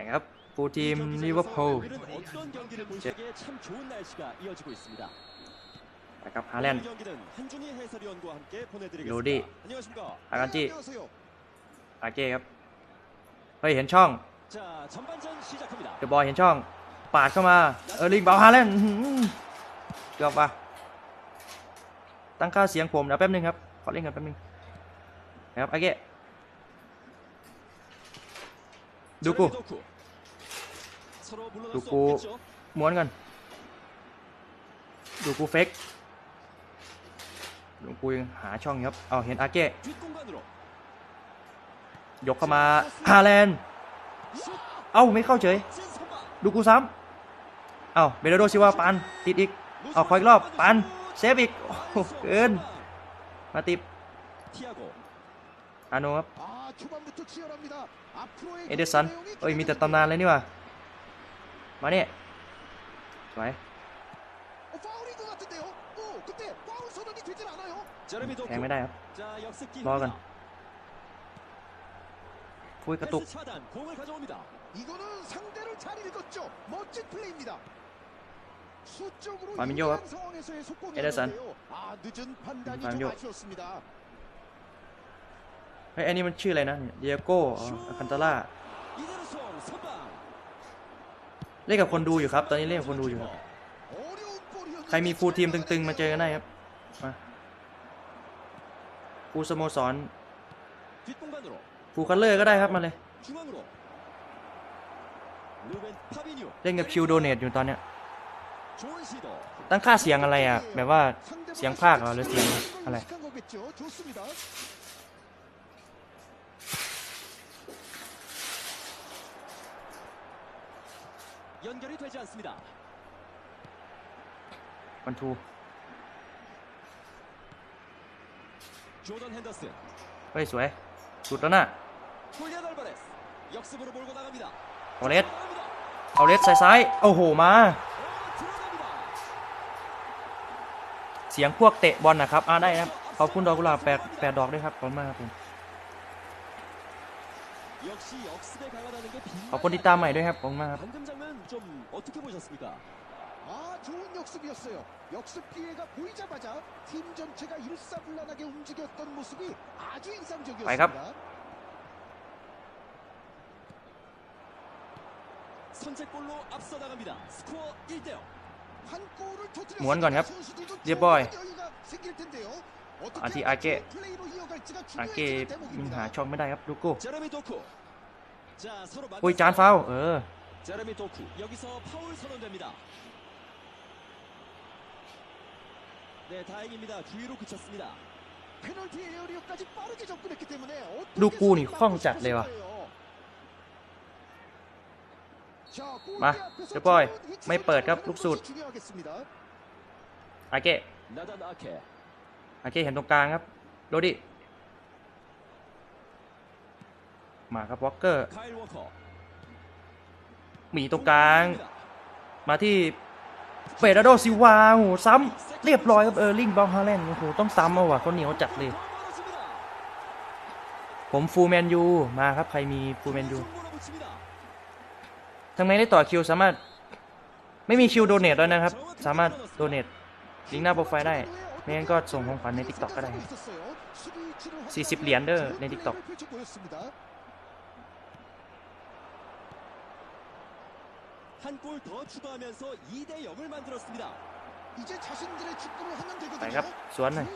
นะครับปูทีมลิเวอร์พูลนะครับฮาแลนด์โรดี้อาการจิอาเก้ครับ เฮ้ย เห็นช่องเดอะบอยเห็นช่อง ปาดเข้ามา เออลิงเบาฮาแลนด์เกือบปะตั้งค่าเสียงผมนะแป๊บนึงครับ ขอเล่นกันแป๊บนึงนะครับอาเก้ ดูกูดูกูม้วนกันดูกูเฟกดูกูหาช่องครับเอาเห็นอาเกะยกเข้ามาฮาแลนด์เอ้าไม่เข้าเฉย ดูกูซ้ำเอ้าเบลโดซิว่าปันติดอีกเอาคอยรอบปันเซฟอีกเกินมาติบ อาโนครับเอเดสันเอ้ยมีแต่ตำนานเลยนี่วะมาเนี่ยสวยแทงไม่ได้ครับรอกันคุยกระตุกฟามิโยครับเอเดสันฟามิโย เฮ้ยอันนี้มันชื่ออะไรนะเดียโก้อคันตาล่าเล่นกับคนดูอยู่ครับ ตอนนี้เล่นกับคนดูอยู่ครับใครมีฟูทีมตึงๆ มาเจอกันได้ครับมาฟูสโมสรครูคัลเลอร์ก็ได้ครับมาเลย เล่นกับคิวโดเนตอยู่ตอนเนี้ยตั้งค่าเสียงอะไรอะแบบว่าเสียงภาคหรือเสียงอะไร 연결이 되지 않습니다. วันทู 조던 핸더슨. เฮ้ย สวย สุดแล้วน่ะ 훌리안 알바레스. 역습으로 몰고 나갑니다. โอเลส 나갑니다. เอาเลสซ้ายซ้ายๆโอ้โห มา 어, 들어갑니다. เสียงพวกเตะบอลนะครับ อ่าได้ครับ ขอบคุณดอกกุหลาบแปดแปดดอกด้วยครับ ขอบคุณมากครับผม ขอบคุณที่ตามใหม่ด้วยครับผมมากครับไปครับม้วนก่อนครับเรียบร้อย อาทิอาเกะอาเกะยิงหาช่องไม่ได้ครับลูกก้โอ้ยจานฟาวเออดูกกูนี่คล่องจัดเลยวะมาเดี๋ยวปอย ไม่เปิดครับ ลูกสุดอาเกะ โอเคเห็นตรงกลางครับโรดิมาครับวอลเกอร์หมีตรงกลาง มาที่เฟรดโดซิวาโอ้โหซ้ำเรียบร้อยครับเออร์ลิงบอลฮาแลนด์โอ้โหต้องซ้ำเอาว่ะเขาเหนียวจัดเลย ผมฟูแมนยูมาครับใครมีฟูแมนยูทางไมได้ต่อคิวสามารถ ไม่มีคิวโดเนทแล้วนะครับ สามารถโดเนทลิงหน้าโปรไฟล์ได้ ไม่งั้นก็ส่งของขวัญในทิกตอกก็ได้ 40 เหรียญเด้อในทิกตอกไปครับ สวนหน่อย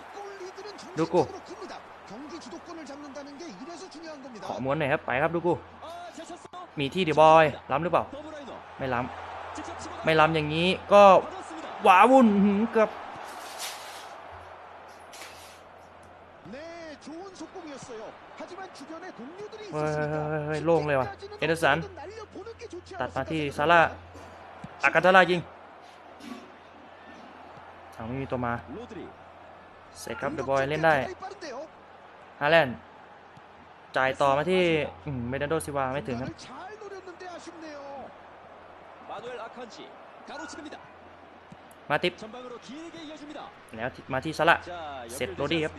ดูกูขอม้วนหน่อยครับ ไปครับดูกูมีที่เดียวบอย ล้ำหรือเปล่า ไม่ล้ำ ไม่ล้ำอย่างนี้ก็หวาวุ่นเกือบ เฮ้ยโล่งเลยว่ะ เอเดอร์สัน ตัดมาที่ซาร่าอากานาร่ายิงทางไม่มีตัวมา เสร็จครับเดบอยเล่นได้ ฮาแลนด์ จ่ายต่อมาที่เมเดนโดซิวาไม่ถึงครับมาติปแล้วมาที่ซาร่าเสร็จโรดี้ครับ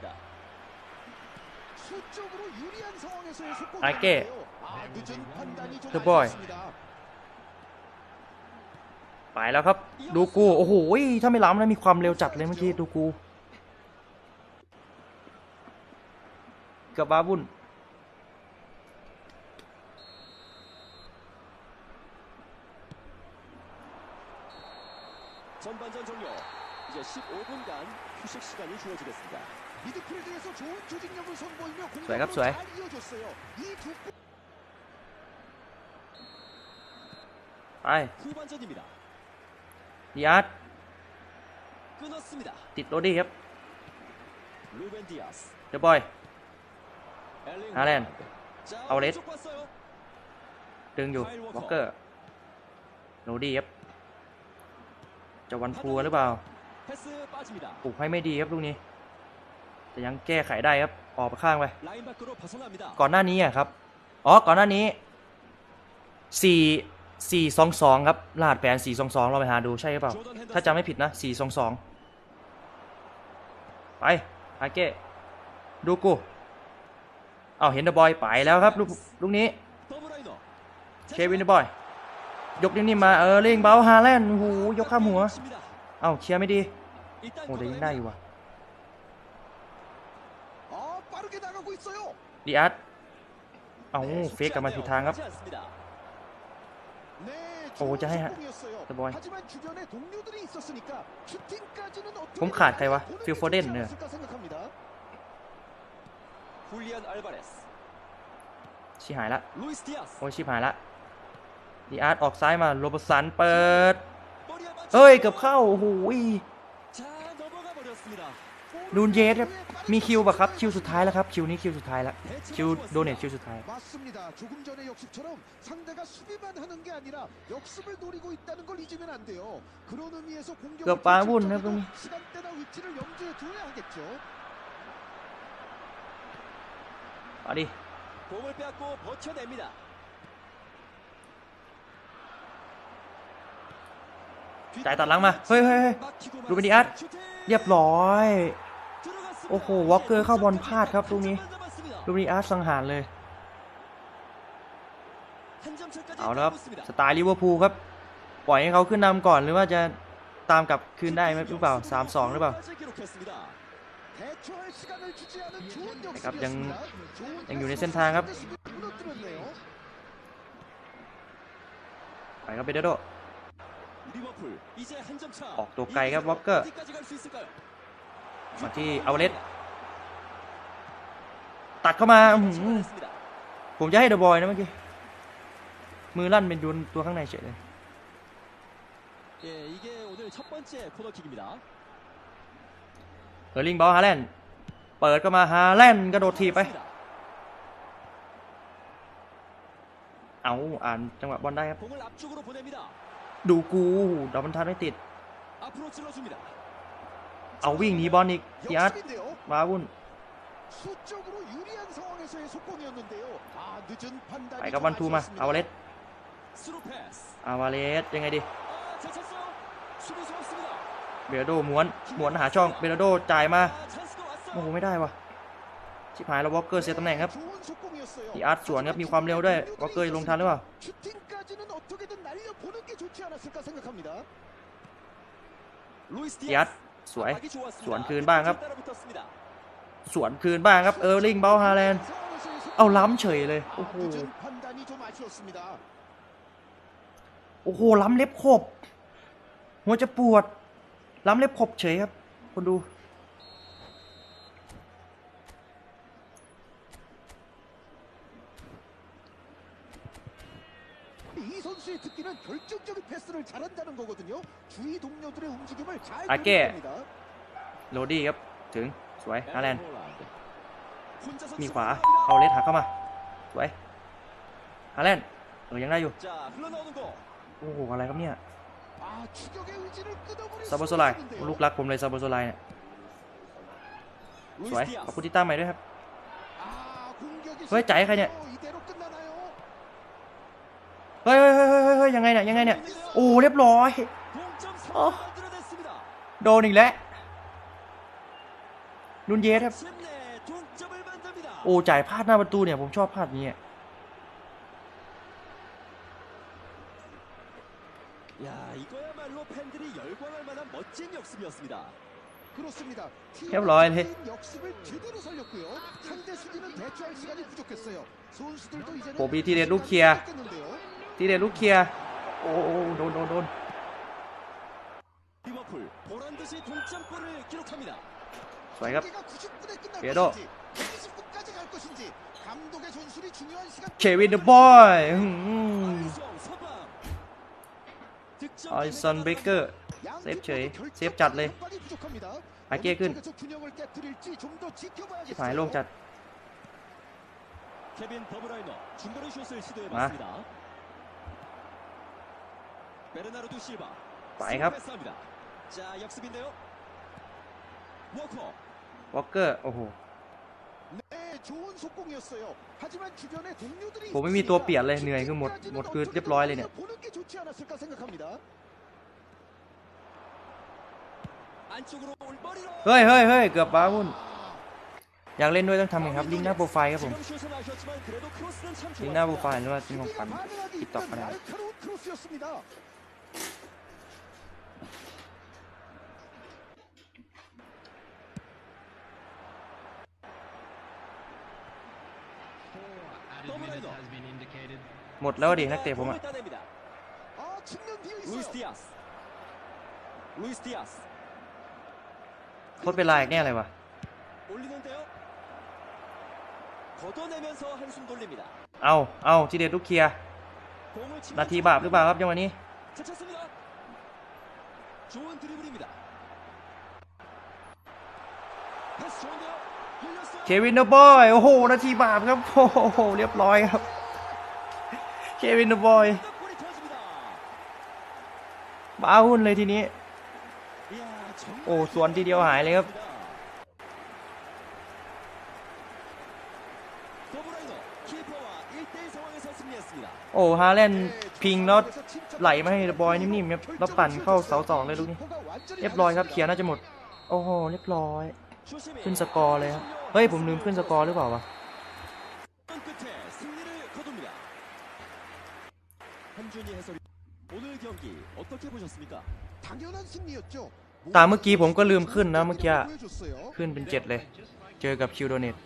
알게. 아, 늦은 판단이 좀 The boy. 아쉬웠습니다. ไปแล้วครับ ดูกู โอ้โห ถ้าไม่ล้ำนะมีความเร็วจัดเลยเมื่อกี้ ดูกู กับบาบุน 전반전 종료. 이제 15분간 휴식 시간이 주어지겠습니다. สวยครับสวยไปดิอาร์ตติดโรดี้ครับเดบอยฮาแลนด์เอาเลสดึงอยู่วอลเกอร์โรดี้ครับจะวันพัวหรือเปล่าปลุกให้ไม่ดีครับลูกนี้ แต่ยังแก้ไขได้ครับออกไปข้างไปก่อนหน้านี้อะครับอ๋อก่อนหน้านี้สี่สี่สองสองครับลาดแผนสี่สองสองเราไปหาดูใช่หรือเปล่าถ้าจำไม่ผิดนะสี่สองสองไปอาเก้ดูกูเอาเห็นเดอะบอยไปแล้วครับลูกลูกนี้เควินเดอะบอยยกนิ่มๆมาเออเล่งเบาฮาแลนด์โอ้โหยกข้ามหัว เอาเคลียร์ไม่ดีโอ้ยยิงได้อยู่ว่ะ ดิอัตเอาเฟกกลับมาผิดทางครับ โอ้จะให้ฮะเดบอย ผมขาดใครวะ ฟิลโฟเดนเนี่ยชิหายละ โอ้ชิหายละดิอาร์ตออกซ้ายมาโรบสันเปิด เฮ้ย เกือบเข้า โอ้โห นูนเยสครับมีคิวป่ะครับคิวสุดท้ายแล้วครับคิวนี้คิวสุดท้ายแล้วคิวโดเนทคิวสุดท้ายเกือบปาวุ่นนะตรงนี้เอาดิจ่ายตัดหลังมา เฮ้ยเฮ้ยรูเบนดีอาตเรียบร้อย โอ้โหวอลเกอร์เข้าบอลพลาดครับลูกนี้ลูกนี้อาร์สังหารเลย เอาละครับสไตล์ลิเวอร์พูลครับ ปล่อยให้เขาขึ้นนำก่อนหรือว่าจะตามกลับคืนได้ไหมหรือเปล่า 3-2 หรือเปล่านะครับยังยังอยู่ในเส้นทางครับไปครับเบเดโดออกตัวไกลครับวอลเกอร์ มาที่อาวเลสตัดเข้ามาผมจะให้เดอะบอยนะเมื่อกี้ มือลั่นเป็นดุนตัวข้างในเฉยเลยเออลิงบอลฮาแลนด์เปิดก็มาฮาแลนด์กระโดดทีไป เอาอ่านจังหวะบอลได้ครับ ดูกูดับมันทันไม่ติด เอาวิ่งหนีบอลอีกพี่อาร์ตบาวุ่นไปกับวันทูมาอาวาเลสอาวาเลสยังไงดีเบลโดหม้วนม้วนหาช่องเบลโดจ่ายมาโอ้โหไม่ได้วะชิบหายแล้ววอลเกอร์เสียตำแหน่งครับพี่อาร์ตสวนครับมีความเร็วด้วยวอลเกอร์ลงทันหรือเปล่าพี่อาร์ต สวย สวนคืนบ้างครับ สวนคืนบ้างครับ เออร์ลิงเบลฮาแลนด์เอาล้ำเฉยเลย โอ้โห โอ้โห ล้ำเล็บขบ หัวจะปวด ล้ำเล็บขบเฉยครับ คนดู 선수의 특기는 결정적인 패스를 잘한다는 거거든요. 주위 동료들의 움직임을 잘 아, 깨. 보는 겁니다. โรดี้ครับ ถึง สวยฮาแลนด์ 혼자서 มีขวา 출발합니다. เอาเลสหาเข้ามา สวยฮาแลนด์เออยังได้อยู่ 자, 흘러나오는 거. โอ้โห อะไรครับเนี่ย 아, 추격의 의지를 끊어버릴 ซาโบ 수가 โซไล 없는데요. ลูกรักผมเลยซาโบโซไลเนี่ย สวย 루이스 ขอบ 디아스. คุณที่ตั้งใหม่ด้วยครับ 아, 공격이 왜 짜이 가냐? 실패해서 이대로 끝나나요? เฮ้ยเฮ้ยเฮ้ยเฮ้ยยังไงเนี่ยยังไงเนี่ยโอ้เรียบร้อยโดนอีกแล้วนุนเยสครับโอ้จ่ายพลาดหน้าประตูเนี่ยผมชอบพลาดนี้เรียบร้อยเลยโบบีทีเด็ดลูกเคลียร ทีเด็ดลูกเคียร์โอ้โดนโดนโดนสวยครับเบียโดเควินเดอะบอยไอซอนเบเกอร์เซฟเฉยเซฟจัดเลยอาเกี้ขึ้นหายโล่งจัดมา ไปครับวอลเกอร์โอ้โหผมไม่มีตัวเปลี่ยนเลยเหนื่อยคือหมดหมดคือเรียบร้อยเลยเนี่ยเฮ้ยเฮ้ยเฮ้ยเกือบป้าวุ่นอยากเล่นด้วยต้องทำไงครับลิงก์หน้าโปรไฟล์ครับผมลิงก์หน้าโปรไฟล์หรือว่าลิงก์องฝันติดต่อกอะไร หมดแล้วดินักเตะผมอะทดเวลาอีกแน่เลยวะเอาเอาจีเดียลูกเคลียร์นาทีบาปหรือเปล่าครับยังวันนี้เควินเดอร์บอย โอ้โห นาทีบาปครับ โอ้โห เรียบร้อยครับ เควินบอยบ้าหุ่นเลยทีนี้ โอ้สวนทีเดียวหายเลยครับ โอ้ฮาเลนพิงแล้วไหลมาให้บอยนิ่มๆครับแล้วปั่นเข้าเสาสองเลยลูกนี้ เรียบร้อยครับเขียนน่าจะหมด โอ้โหเรียบร้อย ขึ้นสกอร์เลยครับ เฮ้ย ผมลืมขึ้นสกอร์หรือเปล่าวะ 한준희 해설위 오늘 경기 어떻게 보셨습니까? 당연한 승리였죠. ตามเมื่อกี้ผมก็ลืมขึ้นนะเมื่อกี้ 보여줬어요. ขึ้นเป็นเจ็ดเลย เจอกับคิวโดเนต